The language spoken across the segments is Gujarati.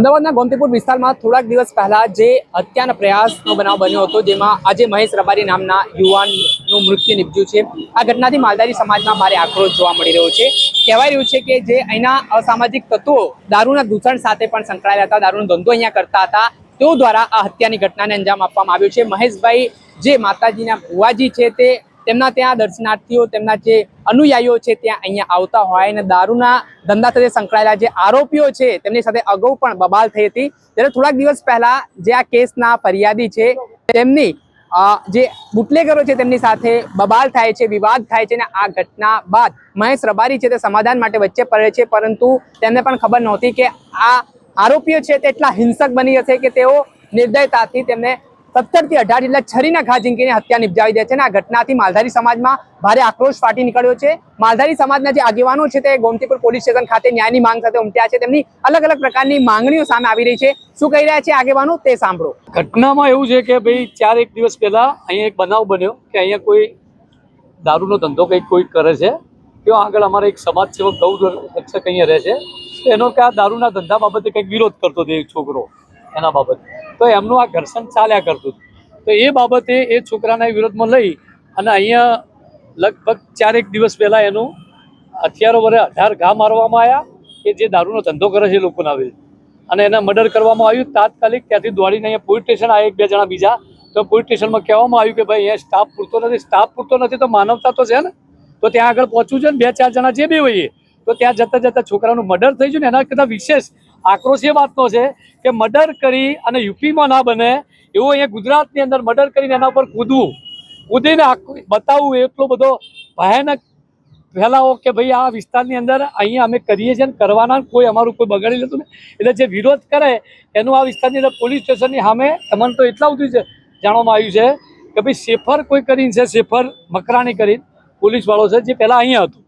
અમદાવાદના ગોમતીપુર વિસ્તારમાં થોડાક દિવસ પહેલા જે હત્યાના પ્રયાસનો બનાવ બન્યો હતો, જેમાં આજે મહેશ રબારી નામના યુવાનનું મૃત્યુ નીપજ્યું છે. આ ઘટનાથી માલધારી સમાજમાં ભારે આક્રોશ જોવા મળી રહ્યો છે. કહેવાય રહ્યું છે કે જે અહીંના અસામાજિક તત્વો દારૂના દૂષણ સાથે પણ સંકળાયેલા હતા, દારૂનો ધંધો અહીંયા કરતા હતા. તેઓ દ્વારા આ હત્યાની ઘટનાને અંજામ આપવામાં આવ્યો છે. મહેશભાઈ, જે માતાજીના ભુવાજી છે તે તેમના ત્યાં દર્શનાર્થીઓ, તેમના જે અનુયાયીઓ છે ત્યાં અહીંયા આવતા હોય અને દારૂના ધંધા સાથે સંકળાયેલા જે આરોપીઓ છે, તેમની સાથે અગાઉ પણ બબાલ થઈ હતી. ત્યારે થોડાક દિવસ પહેલા જે આ કેસના ફરિયાદી છે, તેમની જે બુટલેગરો છે તેમની સાથે બબાલ થાય છે, વિવાદ થાય છે અને આ ઘટના બાદ મહેશ રબારી છે તે સમાધાન માટે વચ્ચે પડે છે, પરંતુ તેમને પણ ખબર નહોતી કે આ આરોપીઓ છે તે એટલા હિંસક બની જશે કે તેઓ નિર્દયતાથી તેમને સત્તરથી અઢાર જેટલા છરીના ઘા ઝીંકીને હત્યા નિપજાવી દે છે અને આ ઘટનાથી માલધારી સમાજમાં ભારે આક્રોશ ફાટી નીકળ્યો છે. માલધારી સમાજના જે આગેવાનો છે તે ગોમતીપુર પોલીસ સ્ટેશન ખાતે ન્યાયની માંગ સાથે ઉમટ્યા છે. તેમની અલગ અલગ પ્રકારની માંગણીઓ સામે આવી રહી છે. શું કહી રહ્યા છે આગેવાનો? તે સાંભળો. ઘટનામાં એવું છે કે ભાઈ ચાર એક દિવસ પહેલા અહીંયા એક બનાવ બન્યો કે અહીંયા કોઈ દારૂનો ધંધો કંઈક કોઈ કરે છે. તેઓ આગળ અમારે એક સમાજ સેવક ગૌ રક્ષક અહીંયા રહે છે. એનો કે આ દારૂના ધંધા બાબતે કંઈક વિરોધ કરતો હતો એક છોકરો એના બાબતે. તો એમનું આ ઘર્ષણ ચાલ્યા કરતું તો એ બાબતે એ છોકરાના વિરોધમાં લઈ અને અહીંયા લગભગ ચારેક દિવસ પહેલાં એનું હથિયારો વડે અઢાર ઘા મારવામાં આવ્યા. કે જે દારૂનો ધંધો કરે છે લોકોના વિરુદ્ધ. અને એને મર્ડર કરવામાં આવ્યું. તાત્કાલિક ત્યાંથી દોડીને અહીંયા પોલીસ સ્ટેશન આવ્યા એક બે જણા બીજા. તો પોલીસ સ્ટેશનમાં કહેવામાં આવ્યું કે ભાઈ અહીંયા સ્ટાફ પૂરતો નથી. સ્ટાફ પૂરતો નથી તો માનવતા તો છે ને. તો ત્યાં આગળ પહોંચવું છે ને બે ચાર જણા જે બી હોઈએ. તો ત્યાં જતાં જતાં છોકરાનું મર્ડર થઈ ગયું ને એના કરતાં વિશેષ આક્રોશ એ વાતનો છે કે મર્ડર કરી અને યુપીમાં ના બને એવું અહીંયા ગુજરાતની અંદર મર્ડર કરીને એના ઉપર કૂદવું. કૂદીને બતાવવું એટલો બધો ભયાનક ફેલાવો કે ભાઈ આ વિસ્તારની અંદર અહીંયા અમે કરીએ છીએ કરવાના કોઈ અમારું કોઈ બગાડી લેતું નહીં એટલે જે વિરોધ કરે એનું આ વિસ્તારની અંદર પોલીસ સ્ટેશનની સામે અમને તો એટલા બધું છે જાણવામાં આવ્યું છે કે ભાઈ સેફર કોઈ કરીને છે સેફર મકરાણી કરીને પોલીસવાળો છે જે પહેલાં અહીંયા હતું.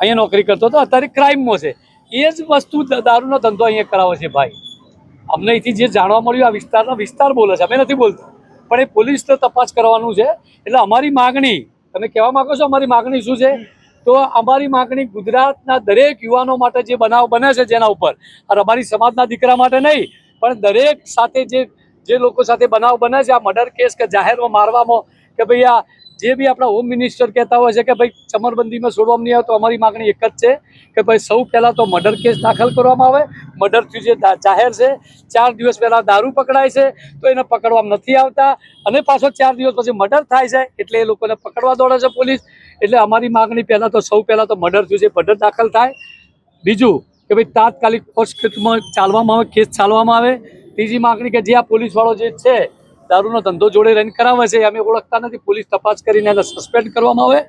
અહીંયા નોકરી કરતો હતો. અત્યારે ક્રાઇમમાં છે. એ જ વસ્તુ દારૂનો ધંધો અહીંયા કરાવે છે ભાઈ. અમને અહીંથી જે જાણવા મળ્યું, આ વિસ્તારનો વિસ્તાર બોલે છે. અમે નથી બોલતા. પણ એ પોલીસ તો તપાસ કરવાનું છે. એટલે અમારી માગણી, તમે કહેવા માંગો છો અમારી માગણી શું છે? તો અમારી માગણી ગુજરાતના દરેક યુવાનો માટે જે બનાવ બને છે જેના ઉપર. અને અમારી સમાજના દીકરા માટે નહીં, પણ દરેક સાથે જે જે લોકો સાથે બનાવ બને છે, આ મર્ડર કેસ કે જાહેરમાં મારવામાં કે ભાઈ આ જે બી આપણા હોમ મિનિસ્ટર કહેતા હોય છે કે ભાઈ, ચમરબંધીમાં છોડવામાં નહીં આવે તો અમારી માગણી એક જ છે કે ભાઈ, સૌ પહેલાં તો મર્ડર કેસ દાખલ કરવામાં આવે. મર્ડર થયું જે જાહેર છે. ચાર દિવસ પહેલાં દારૂ પકડાય છે, તો એને પકડવામાં નથી આવતા. અને પાછો ચાર દિવસ પછી મર્ડર થાય છે, એટલે એ લોકોને પકડવા દોડે છે પોલીસ. એટલે અમારી માગણી પહેલાં તો સૌ પહેલાં તો મર્ડર થયું છે મર્ડર દાખલ થાય. બીજું કે ભાઈ, તાત્કાલિક પોસ્ટમાં ચાલવામાં આવે, કેસ ચાલવામાં આવે. ત્રીજી માગણી કે જે આ પોલીસવાળો જે છે દારૂનો ધંધો જોડે રન કરાવે છે અમે ઓળખતા નથી. પોલીસ તપાસ કરીને એને સસ્પેન્ડ કરવામાં આવે.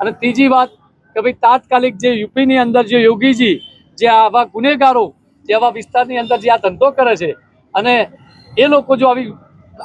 અને ત્રીજી વાત કે ભાઈ તાત્કાલિક જે યુપીની અંદર જે યોગીજી, જે આવા ગુનેગારો, જે આવા વિસ્તારની અંદર જે આ ધંધો કરે છે અને એ લોકો જો આવી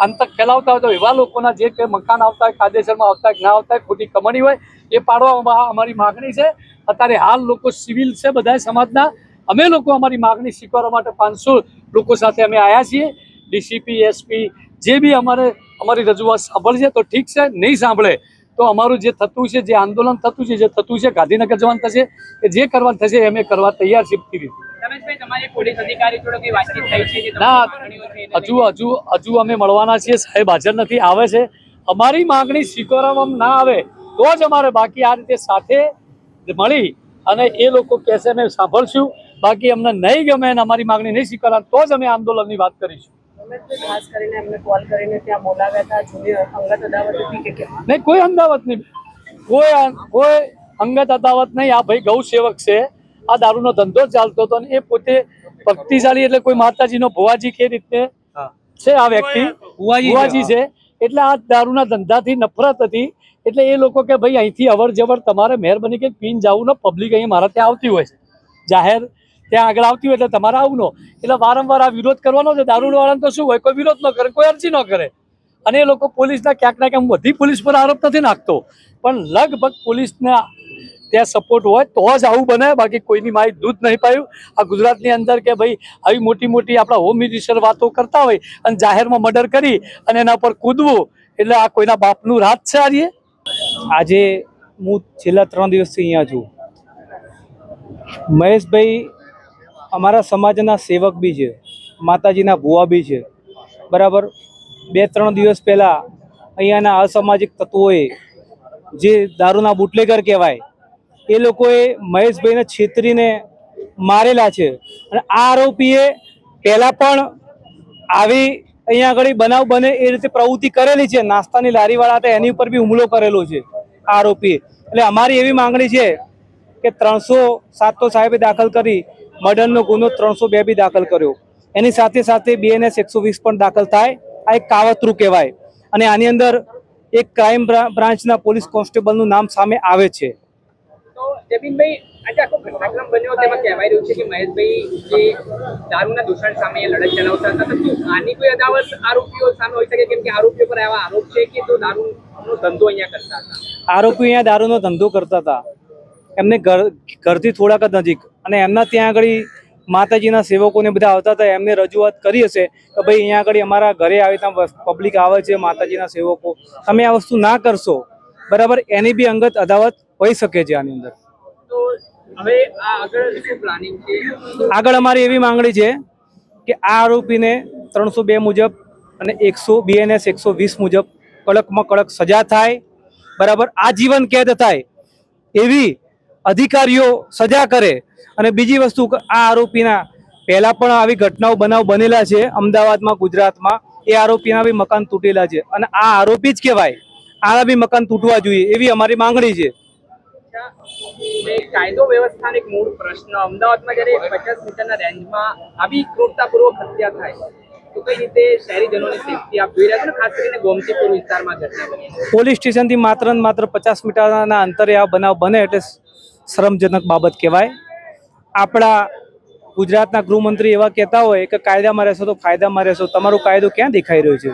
આંતક ફેલાવતા હોય તો એવા લોકોના જે કે મકાન આવતા હોય, કાયદેસરમાં આવતા ના આવતા ખોટી કમાણી હોય, એ પાડવા અમારી માગણી છે. અત્યારે હાલ લોકો સિવિલ છે બધા સમાજના. અમે લોકો અમારી માગણી સ્વીકારવા માટે પાંચસો લોકો સાથે અમે આવ્યા છીએ. ડીસીપી, એસપી જે બી અમારે અમારી રજૂઆત સાંભળશે તો ઠીક છે નહીં સાંભળે તો અમારું જે થતું છે જે આંદોલન થતું છે જે થતું છે ગાંધીનગર જવાનું થશે કે જે કરવાનું થશે અમે કરવા તૈયાર છીએ બધી રીતે. ના હજુ હજુ હજુ અમે મળવાના છીએ સાહેબ હાજર નથી આવે છે. અમારી માગણી સ્વીકારવામાં ના આવે તો જ અમારે બાકી આ રીતે સાથે મળી અને એ લોકો કહેશે અમે સાંભળશું. બાકી અમને નહીં ગમે અને અમારી માગણી નહીં સ્વીકારવા તો જ અમે આંદોલનની વાત કરીશું. ખાસ કરીને એમને કોલ કરીને ત્યાં બોલાવ્યા હતા જૂની અંગત અદાવત હતી કે નહીં કોઈ અમદાવાદ નહીં. કોઈ કોઈ અંગત અદાવત નહીં. આ ભાઈ ગૌ સેવક છે. આ દારૂનો ધંધો જ ચાલતો હતો અને એ પોતે ભક્તિશાળી એટલે કોઈ માતાજીનો ભુવાજી કે રીતે છે આ વ્યક્તિ. ભુવાજી છે એટલે આ દારૂના ધંધાથી નફરત હતી. એટલે એ લોકો કે ભાઈ અહીંથી અવર જવર તમારે મહેરબાની કે પીન જવું ને પબ્લિક અહીં મારા ત્યાં આવતી હોય છે. જાહેર ત્યાં આગળ આવતી હોય એટલે તમારે આવવું એટલે વારંવાર આ વિરોધ કરવાનો છે. દારૂવાળાને તો શું હોય? કોઈ વિરોધ ન કરે, કોઈ અરજી ન કરે. અને એ લોકો પોલીસના ક્યાંક ના ક્યાંક બધી પોલીસ પર આરોપ નથી નાખતો. પણ લગભગ પોલીસના ત્યાં સપોર્ટ હોય તો જ આવું બને. બાકી કોઈની માય દૂધ નહીં પાયું. આ ગુજરાતની અંદર કે ભાઈ, આવી મોટી મોટી આપણા હોમ મિનિસ્ટર વાતો કરતા હોય અને જાહેરમાં મર્ડર કરી અને એના પર કૂદવું, એટલે આ કોઈના બાપનું રાત છે આ આજે હું છેલ્લા ત્રણ દિવસથી અહીંયા છું. મહેશભાઈ અમારા સમાજના સેવક બી છે, માતાજીના ભુવા બી છે. બરાબર? બે ત્રણ દિવસ પહેલાં અહીંયાના અસામાજિક તત્વોએ જે દારૂના બુટલેગર કહેવાય, એ લોકોએ મહેશભાઈને છેતરીને મારેલા છે. અને આ આરોપીએ પહેલાં પણ આવી અહીંયા આગળ બનાવ બને એ રીતે પ્રવૃત્તિ કરેલી છે. નાસ્તાની લારીવાળા હતા એની ઉપર બી હુમલો કરેલો છે આરોપીએ. એટલે અમારી એવી માંગણી છે કે ત્રણસો સાત તો સાહેબે દાખલ કરી મર્ડરનો ગુનો ત્રણસો બે બી દાખલ કર્યો. એની સાથે સાથે બીએનએસ એકસો વીસ પણ દાખલ થાય. આ એક કાવતરું કહેવાય. અને આની અંદર એક ક્રાઇમ બ્રાન્ચના પોલીસ કોન્સ્ટેબલનું નામ સામે આવે છે. તો આજે આખો ઘટનાક્રમ બન્યો તેમાં કહેવાય રહ્યું છે કે મહેશભાઈ જે દારૂના દૂષણ સામે લડત ચલાવતા હતા તો આની કોઈ અદાવત આરોપીઓ સામે હોઈ શકે? કેમ કે આરોપીઓ પર આવા આરોપ છે કે તો દારૂનો ધંધો અહીંયા કરતા હતા. આરોપી અહીંયા દારૂનો ધંધો કરતા હતા. એમને ઘર ઘરથી થોડાક જ નજીક અને એમના ત્યાં આગળ માતાજીના સેવકોને બધા આવતા હતા એમને રજૂઆત કરી હશે કે ભાઈ અહીંયા આગળ અમારા ઘરે આવી ત્યાં પબ્લિક આવે છે માતાજીના સેવકો. તમે આ વસ્તુ ના કરશો બરાબર? એની બી અંગત અદાવત હોઈ શકે છે આની અંદર. આગળ અમારી એવી માંગણી છે કે આ આરોપીને ત્રણસો બે મુજબ અને એકસો બીએનએસ એકસો વીસ મુજબ કડકમાં કડક સજા થાય બરાબર? આજીવન કેદ થાય એવી અધિકારીઓ સજા કરે અને બીજી વસ્તુ આ આરોપીના પહેલા પણ આવી ઘટનાઓ બનાવ બનેલા છે અમદાવાદમાં ગુજરાતમાં. એ આરોપીના બી મકાન તૂટેલા છે. અને આ આરોપી જ કહેવાય. આના બી મકાન તૂટવા જોઈએ એવી અમારી માંગણી છે. કાયદો વ્યવસ્થાનો એક મૂળ પ્રશ્ન. અમદાવાદમાં જ્યારે પચાસ મીટરના રેન્જમાં આવી ક્રૂરતાપૂર્વક હત્યા થાય તો કઈ રીતે શહેરીજનોને સેફટી આપ રહ્યા છો ખાસ કરીને ગોમતીપુર વિસ્તારમાં ઘટના બની પોલીસ સ્ટેશનથી માત્ર ને માત્ર પચાસ મીટરના અંતરે આ બનાવ બને એટલે શરમજનક બાબત કહેવાય. આપણા ગુજરાતના ગૃહમંત્રી એવા કહેતા હોય કે કાયદામાં રહેશો તો ફાયદામાં રહેશો. તમારો કાયદો ક્યાં દેખાઈ રહ્યો છે?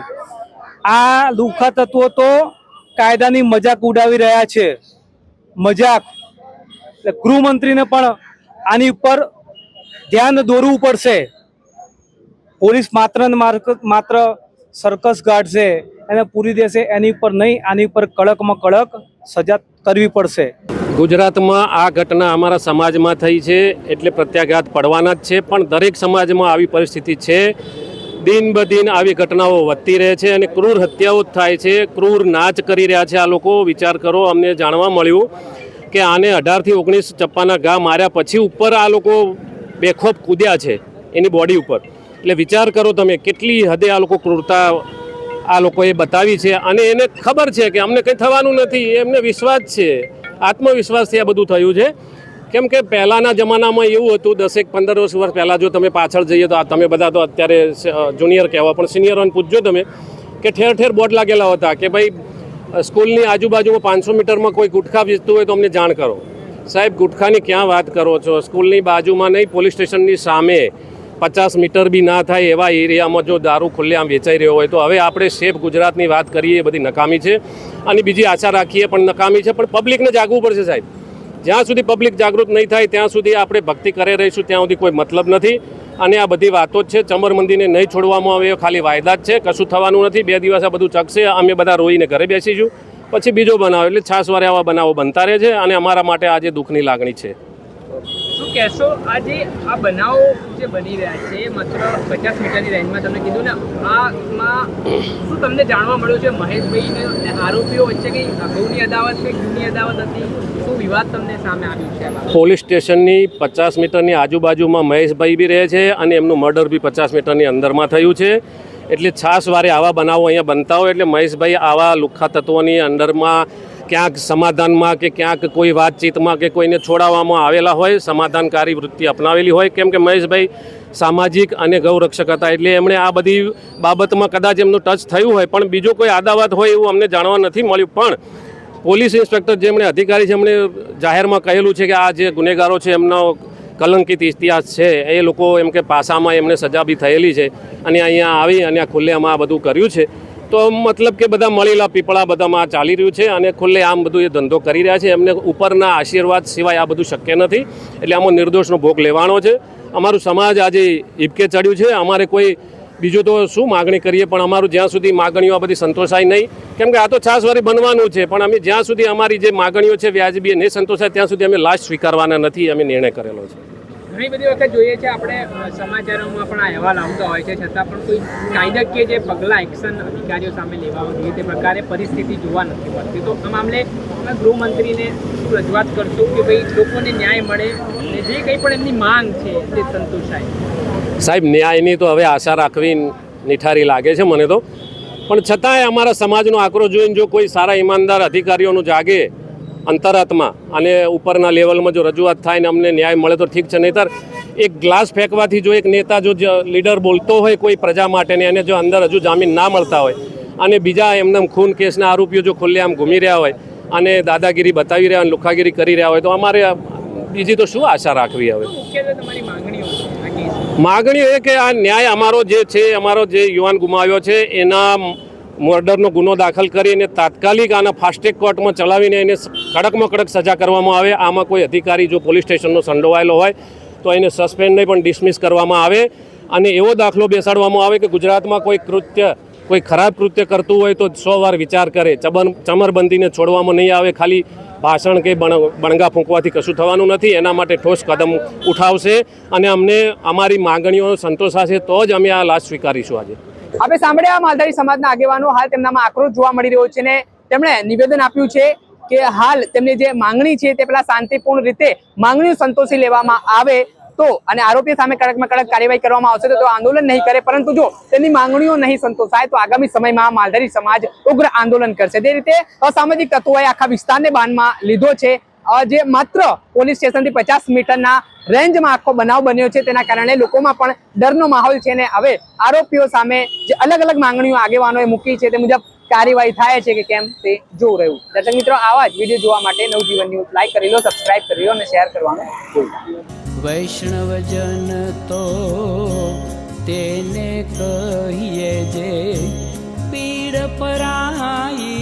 આ લુખા તત્વો તો કાયદાની મજાક ઉડાવી રહ્યા છે. મજાક. ગૃહમંત્રીને પણ આની ઉપર ધ્યાન દોરવું પડશે. પોલીસ માત્ર ને માત્ર- સર્કસ ગાઢશે. એને પૂરી દેશે. એની ઉપર નહીં, આની ઉપર કડકમાં કડક સજા કરવી પડશે. ગુજરાતમાં આ ઘટના અમારા સમાજમાં થઈ છે એટલે પ્રત્યાઘાત પડવાના જ છે, પણ દરેક સમાજમાં આવી પરિસ્થિતિ છે. દિન બદિન આવી ઘટનાઓ વધતી રહે છે અને ક્રૂર હત્યાઓ જ થાય છે. ક્રૂર નાચ કરી રહ્યા છે આ લોકો. વિચાર કરો, અમને જાણવા મળ્યું કે આને અઢારથી ઓગણીસ ચપ્પાના ઘા માર્યા પછી ઉપર આ લોકો બેખોફ કૂદ્યા છે એની બોડી ઉપર. એટલે વિચાર કરો તમે, કેટલી હદે આ લોકો ક્રૂરતા આ લોકોએ બતાવી છે અને એને ખબર છે કે અમને કંઈ થવાનું નથી, એમને વિશ્વાસ છે. આત્મવિશ્વાસથી આ બધું થયું છે. કેમ કે પહેલાંના જમાનામાં એવું હતું, દસેક, પંદર વર્ષ વર્ષ પહેલાં જો તમે પાછળ જઈએ તો તમે બધા તો અત્યારે જુનિયર કહેવા પણ સિનિયરોને પૂછજો તમે કે ઠેર ઠેર બોર્ડ લાગેલા હતા કે ભાઈ સ્કૂલની આજુબાજુમાં પાંચસો મીટરમાં કોઈ ગુટખા વેચતું હોય તો અમને જાણ કરો. સાહેબ, ગુટખાની ક્યાં વાત કરો છો? સ્કૂલની બાજુમાં નહીં, પોલીસ સ્ટેશનની સામે. પચાસ મીટર બી ના થાય એવા એરિયામાં જો દારૂ ખુલ્લેઆમ વેચાઈ રહ્યો હોય તો હવે આપણે સેફ ગુજરાતની વાત કરીએ એ બધી નકામી છે. અને બીજી આશા રાખીએ પણ નકામી છે, પણ પબ્લિકને જાગવું પડશે સાહેબ. જ્યાં સુધી પબ્લિક જાગૃત નહીં થાય, ત્યાં સુધી આપણે ભક્તિ કરે રહીશું, ત્યાં સુધી કોઈ મતલબ નથી. અને આ બધી વાતો જ છે, ચમર મંદિરને નહીં છોડવામાં આવે ખાલી વાયદા જ છે, કશું થવાનું નથી, બે દિવસ આ બધું ચકશે, અમે બધા રોઈને ઘરે બેસીશું. પછી બીજો બનાવ, એટલે છાસવારે આવા બનાવો બનતા રહે છે અને અમારા માટે આજે દુઃખની લાગણી છે. કહેશો, આજે આ બનાવો જે બની રહ્યા છે, માત્ર પચાસ મીટરની રેન્જમાં તમે કીધું ને, આમાં શું તમને જાણવા મળ્યું છે? મહેશભાઈ ને આરોપીઓ વચ્ચે કઈ અગાઉની અદાવત કે જૂની અદાવત હતી? વિવાદ તમને સામે આવ્યું છે પોલીસ સ્ટેશનની પચાસ મીટરની આજુબાજુમાં મહેશભાઈ બી રહે છે અને એમનું મર્ડર બી પચાસ મીટરની અંદરમાં થયું છે. એટલે છાસ વારે આવા બનાવો અહીંયા બનતા હોય એટલે મહેશભાઈ આવા લુખ્ખા તત્વોની અંદરમાં ક્યાંક સમાધાનમાં કે ક્યાંક કોઈ વાતચીતમાં કે કોઈને છોડાવવામાં આવેલા હોય, સમાધાનકારી વૃત્તિ અપનાવેલી હોય, કેમ કે મહેશભાઈ સામાજિક અને ગૌરક્ષક હતા, એટલે એમણે આ બધી બાબતમાં કદાચ એમનું ટચ થયું હોય, પણ બીજો કોઈ આદાવાદ હોય એવું અમને જાણવા નથી મળ્યું. પણ પોલીસ ઇન્સ્પેક્ટર જેમણે અધિકારી છે, એમણે જાહેરમાં કહેલું છે કે આ જે ગુનેગારો છે, એમનો કલંકિત ઇતિહાસ છે, એ લોકો એમ કે પાસામાં એમને સજા બી થયેલી છે. અને અહીંયા આવી અને આ ખુલ્લેમાં આ બધું કર્યું છે. તો મતલબ કે બધા મળેલા પીપળા બધામાં ચાલી રહ્યું છે અને ખુલ્લે આમ બધું એ ધંધો કરી રહ્યા છે. એમને ઉપરના આશીર્વાદ સિવાય આ બધું શક્ય નથી. એટલે આમાં નિર્દોષનો ભોગ લેવાનો છે. અમારું સમાજ આજે હિપકે ચડ્યું છે. અમારે કોઈ બીજું તો શું માગણી કરીએ? પણ અમારું જ્યાં સુધી માગણીઓ આ બધી સંતોષાય નહીં. કેમ કે આ તો છાસવારી બનવાનું છે, પણ અમે જ્યાં સુધી અમારી જે માગણીઓ છે વ્યાજબી નહીં સંતોષાય, ત્યાં સુધી અમે લાશ સ્વીકારવાના નથી, અમે નિર્ણય કરેલો છે. ઘણી બધી વખત જોઈએ છે, આપણે સમાચારોમાં પણ અહેવાલ આવતા હોય છે, છતાં પણ કોઈ કાયદાકીય જે પગલાં એક્શન અધિકારીઓ સામે લેવા જોઈએ તે પ્રકારે પરિસ્થિતિ જોવા નથી મળતી. તો આ મામલે અમે ગૃહમંત્રીને શું રજૂઆત કરશું કે ભાઈ લોકોને ન્યાય મળે અને જે કંઈ પણ એમની માંગ છે, તે સંતોષાય. સાહેબ, ન્યાયની તો હવે આશા રાખવી નિઠારી લાગે છે મને તો. પણ છતાંય અમારા સમાજનો આક્રોશ જોઈને જો કોઈ સારા ઈમાનદાર અધિકારીઓનું જાગે અંતરાત્મા અને ઉપરના લેવલમાં જો રજૂઆત થાય ને અમને ન્યાય મળે તો ઠીક છે. નહીતર એક ગ્લાસ ફેંકવાથી જો એક નેતા જો લીડર બોલતો હોય કોઈ પ્રજા માટે ને એને જો અંદર હજુ જામીન ના મળતા હોય અને બીજા એમને ખૂન કેસના આરોપીઓ જો ખુલ્લેઆમ ઘૂમી રહ્યા હોય અને દાદાગીરી બતાવી રહ્યા અને લુખાગીરી કરી રહ્યા હોય તો અમારે બીજી તો શું આશા રાખવી હવે? માંગણીઓ એ કે આ ન્યાય અમારો જે છે અમારો જે યુવાન ગુમાવ્યો છે એના મર્ડરનો ગુનો દાખલ કરીને તાત્કાલિક આના ફાસ્ટેગ કોર્ટમાં ચલાવીને એને કડકમાં કડક સજા કરવામાં આવે. આમાં કોઈ અધિકારી જો પોલીસ સ્ટેશનનો સંડોવાયેલો હોય તો એને સસ્પેન્ડ નહીં પણ ડિસમિસ કરવામાં આવે અને એવો દાખલો બેસાડવામાં આવે કે ગુજરાતમાં કોઈ કૃત્ય, કોઈ ખરાબ કૃત્ય કરતું હોય તો સો વાર વિચાર કરે. ચબર ચમરબંધીને છોડવામાં નહીં આવે. ખાલી ભાષણ કે બણ- બણગા ફૂંકવાથી કશું થવાનું નથી. એના માટે ઠોસ કદમ ઉઠાવશે અને અમને અમારી માગણીઓ સંતોષાશે તો જ અમે આ લાશ સ્વીકારીશું આજે. આપણે સાંભળ્યા માલધારી સમાજના આગેવાનો, હાલ તેમનામાં આક્રોશ જોવા મળી રહ્યો છે ને તેમણે નિવેદન આપ્યું છે કે હાલ તેમની જે માંગણી છે તે પેલા શાંતિપૂર્ણ રીતે માંગણીઓ સંતોષી લેવામાં આવે તો અને આરોપી સામે કડકમાં કડક કાર્યવાહી કરવામાં આવશે તો આંદોલન નહીં કરે, પરંતુ જો તેની માંગણીઓ નહીં સંતોષાય તો આગામી સમયમાં માલધારી સમાજ ઉગ્ર આંદોલન કરશે. તે રીતે અસામાજિક તત્વોએ આખા વિસ્તારને બાનમાં લીધો છે જે માત્ર પોલીસ સ્ટેશનથી પચાસ મીટરના રેન્જમાં આખો બનાવ બન્યો છે, તેના કારણે લોકોમાં પણ ડરનો માહોલ છે ને હવે આરોપીઓ સામે જે અલગ અલગ માંગણીઓ આગેવાનોએ મૂકી છે, તે મુજબ કાર્યવાહી થાય છે કે કેમ તે જોવું રહ્યું દર્શક મિત્રો, આવા જ વીડિયો જોવા માટે નવજીવન ન્યૂઝ લાઈક કરી લો, સબસ્ક્રાઇબ કરી લો અને શેર કરવાનું નહીં. વૈષ્ણવજન તો તેને કહીએ જે પીડ પરાઈ